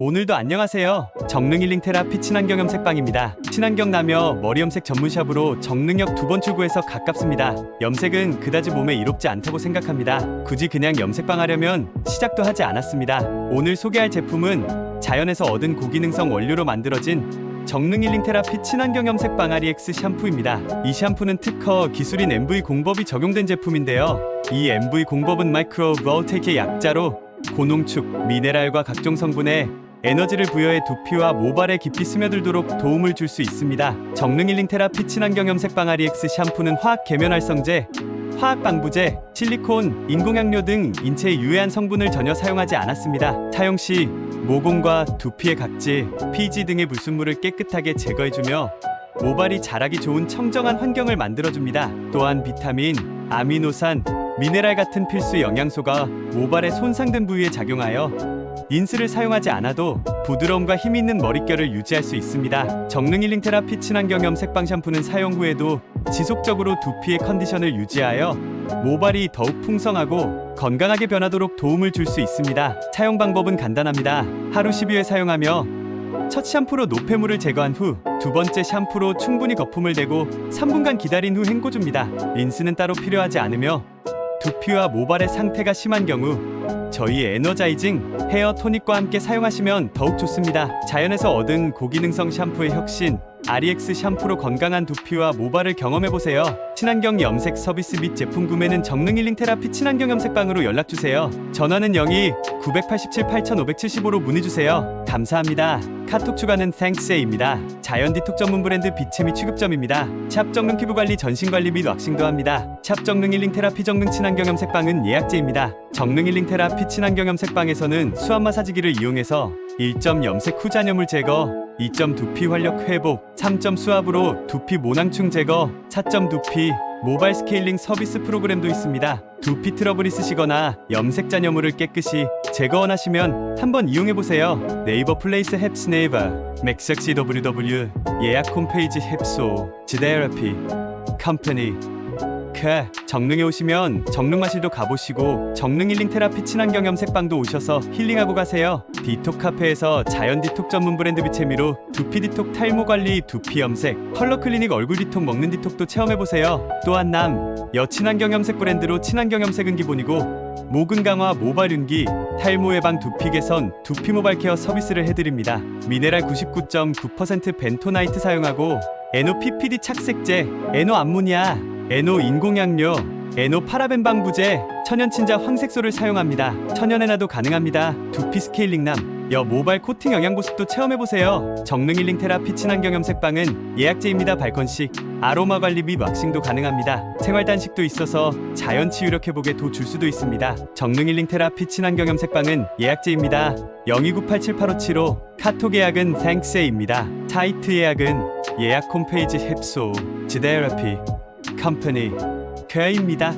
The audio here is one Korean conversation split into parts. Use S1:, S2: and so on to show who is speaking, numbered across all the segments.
S1: 오늘도 안녕하세요. 정능 힐링 테라피 친환경 염색방입니다. 친환경 나며 머리 염색 전문샵으로 정능역 두 번 출구해서 가깝습니다. 염색은 그다지 몸에 이롭지 않다고 생각합니다. 굳이 그냥 염색방 하려면 시작도 하지 않았습니다. 오늘 소개할 제품은 자연에서 얻은 고기능성 원료로 만들어진 정능 힐링 테라피 친환경 염색방 REX 샴푸입니다. 이 샴푸는 특허 기술인 MV 공법이 적용된 제품인데요. 이 MV 공법은 마이크로 버테이크의 약자로 고농축, 미네랄과 각종 성분에 에너지를 부여해 두피와 모발에 깊이 스며들도록 도움을 줄 수 있습니다. 정능 힐링 테라피 친환경 염색방 REX 샴푸는 화학 계면 활성제, 화학 방부제, 실리콘, 인공향료 등 인체에 유해한 성분을 전혀 사용하지 않았습니다. 사용 시 모공과 두피의 각질, 피지 등의 불순물을 깨끗하게 제거해주며 모발이 자라기 좋은 청정한 환경을 만들어줍니다. 또한 비타민, 아미노산, 미네랄 같은 필수 영양소가 모발의 손상된 부위에 작용하여 린스를 사용하지 않아도 부드러움과 힘 있는 머릿결을 유지할 수 있습니다. 정능 힐링 테라피 친환경 염 색방 샴푸는 사용 후에도 지속적으로 두피의 컨디션을 유지하여 모발이 더욱 풍성하고 건강하게 변하도록 도움을 줄 수 있습니다. 사용 방법은 간단합니다. 하루 12회 사용하며 첫 샴푸로 노폐물을 제거한 후 두 번째 샴푸로 충분히 거품을 대고 3분간 기다린 후 헹궈줍니다. 린스는 따로 필요하지 않으며 두피와 모발의 상태가 심한 경우 저희 에너자이징 헤어 토닉과 함께 사용하시면 더욱 좋습니다. 자연에서 얻은 고기능성 샴푸의 혁신 REX 샴푸로 건강한 두피와 모발을 경험해 보세요. 친환경 염색 서비스 및 제품 구매는 정능 힐링 테라피 친환경 염색방으로 연락 주세요. 전화는 02 987 8575로 문의 주세요. 감사합니다. 카톡 추가는 땡스에입니다. 자연 디톡 전문 브랜드 비체미 취급점입니다. 샵 정능 피부 관리 전신 관리 및 왁싱도 합니다. 샵 정능 힐링 테라피 정능 친환경 염색방은 예약제입니다. 정능 힐링 테라피 친환경 염색방에서는 수압 마사지기를 이용해서 1점 염색 후 잔여물 제거, 2점 두피 활력 회복, 3점 수압으로 두피 모낭충 제거, 4점 두피 모발 스케일링 서비스 프로그램도 있습니다. 두피 트러블 있으시거나 염색 잔여물을 깨끗이 제거 원하시면 한번 이용해 보세요. 네이버 플레이스 햅스 네이버 맥섹시 WW 예약 홈페이지 햅소 지데라피 컴퍼니 그 정릉에 오시면 정릉 마실도 가보시고 정릉 힐링 테라피 친환경 염색방도 오셔서 힐링하고 가세요. 디톡 카페에서 자연 디톡 전문 브랜드 비체미로 두피 디톡 탈모 관리, 두피 염색, 컬러 클리닉 얼굴 디톡 먹는 디톡도 체험해 보세요. 또한 남 여친환경 염색 브랜드로 친환경 염색은 기본이고 모근 강화, 모발 윤기, 탈모 예방, 두피 개선, 두피 모발 케어 서비스를 해드립니다. 미네랄 99.9% 벤토나이트 사용하고 에노 PPD 착색제, 에노 암모니아, 에노 인공향료, 에노 파라벤 방부제, 천연 친자 황색소를 사용합니다. 천연에나도 가능합니다. 두피 스케일링남, 여 모발 코팅 영양 보습도 체험해 보세요. 정능 힐링 테라피 친환경 염색방은 예약제입니다. 발컨식, 아로마 관리 및 왁싱도 가능합니다. 생활 단식도 있어서 자연 치유력 회복에 도 줄 수도 있습니다. 정능 힐링 테라피 친환경 염색방은 예약제입니다. 029878575 카톡 예약은 땡스에입니다. 사이트 예약은 예약 홈페이지 햅소 지데라피 컴퍼니 그입니다.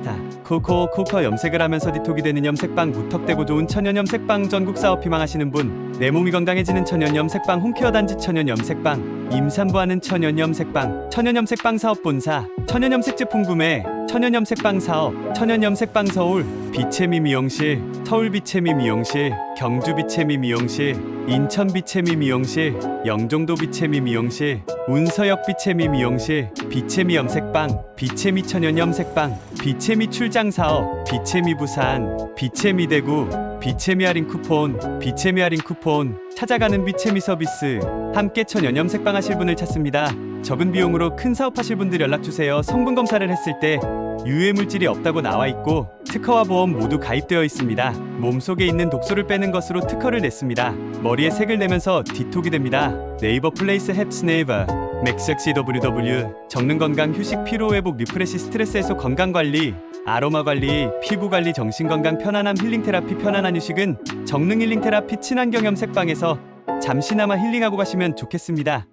S1: 다 코코 코커 염색을 하면서 디톡이 되는 염색방 무턱대고 좋은 천연 염색방 전국 사업 희망하시는 분. 내 몸이 건강해지는 천연 염색방 홈케어 단지 천연 염색방. 임산부하는 천연 염색방 천연 염색방 사업 본사. 천연 염색 제품 구매. 천연 염색방 사업 천연 염색방 서울. 비체미 미용실 서울 비체미 미용실 경주 비체미 미용실 인천 비체미 미용실 영종도 비체미 미용실 운서역 비체미 미용실 비체미 염색방 비체미 천연 염색방 비체미 출장 사업 비체미 부산 비체미 대구 비체미 할인 쿠폰 비체미 할인 쿠폰. 찾아가는 비체미 서비스. 함께 천연 염 색방 하실 분을 찾습니다. 적은 비용으로 큰 사업하실 분들 연락 주세요. 성분 검사를 했을 때 유해 물질이 없다고 나와 있고 특허와 보험 모두 가입되어 있습니다. 몸속에 있는 독소를 빼는 것으로 특허를 냈습니다. 머리에 색을 내면서 디톡이 됩니다. 네이버 플레이스 햅스 네이버. 맥섹시 WW 정능 건강 휴식 피로 회복 리프레시 스트레스 해소 건강 관리 아로마 관리 피부 관리 정신 건강 편안함 힐링 테라피 편안한 휴식은 정능 힐링 테라피 친환경 염색방에서 잠시나마 힐링하고 가시면 좋겠습니다.